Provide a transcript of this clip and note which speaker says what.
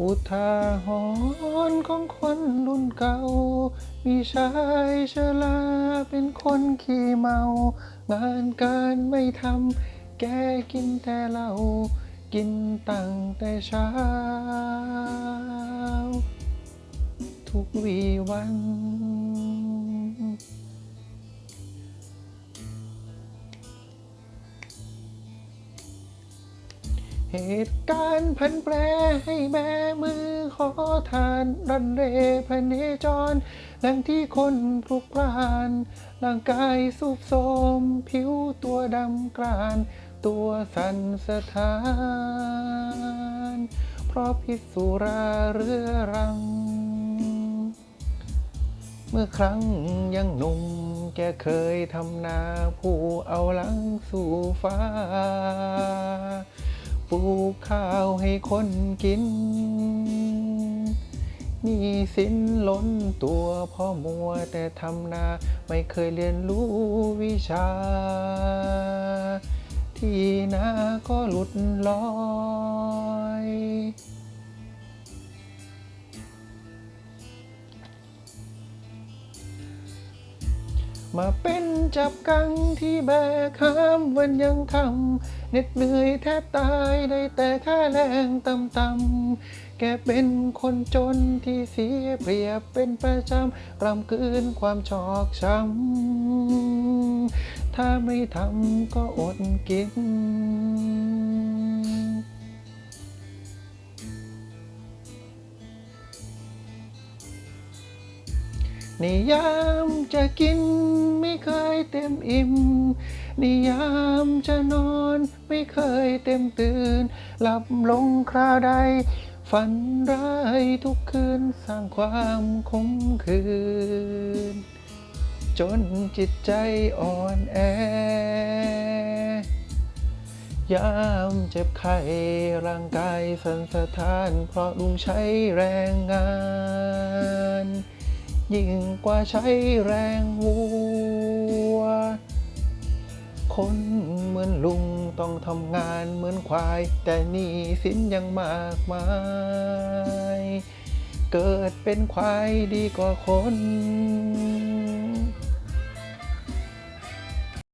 Speaker 1: อุทาหรณ์ของคนรุ่นเก่า มีชายชราเป็นคนขี้เมา งานการไม่ทำ แกกินแต่เหล้า กินตั้งแต่เช้า ทุกวีวัน เหตุการณ์พันแปรให้แม่มือขอทานรันเรพเนจรดังที่คนพลุกพล่านร่างกายสุบโทมผิวตัวดำกราน ตัวสั่นสะท้าน เพราะพิษสุราเรื้อรัง เมื่อครั้งยังหนุ่มแกเคยทำนาผู้เอาหลังสู่ฟ้า ปลูกข้าวให้คนกิน มีสินล้นตัวพ่อมัวแต่ทำนา ไม่เคยเรียนรู้วิชา ที่นาก็หลุดลอย มาเป็นจับกังที่แบกหามวันยังทำเหน็ดเหนื่อยแทบตายได้แต่ค่าแรงต่ำๆแกเป็นคนจนที่เสียเปรียบเป็นประจำกลำกืนความชอกช้ำถ้าไม่ทำก็อดกิน นิยามจะกินไม่เคยเต็มอิ่มในยามจะนอนไม่เคยเต็มตื่น หลับลงคราวใด ฝันร้ายทุกคืนสร้างความคมคืนจนจิตใจอ่อนแอ ยามเจ็บไข้ร่างกายสันสะท้าน เพราะลุงใช้แรงงาน ยิ่งกว่าใช้แรงวัว คนเหมือนลุงต้องทำงานเหมือนควาย แต่นี่สินยังมากมาย เกิดเป็นควายดีกว่าคน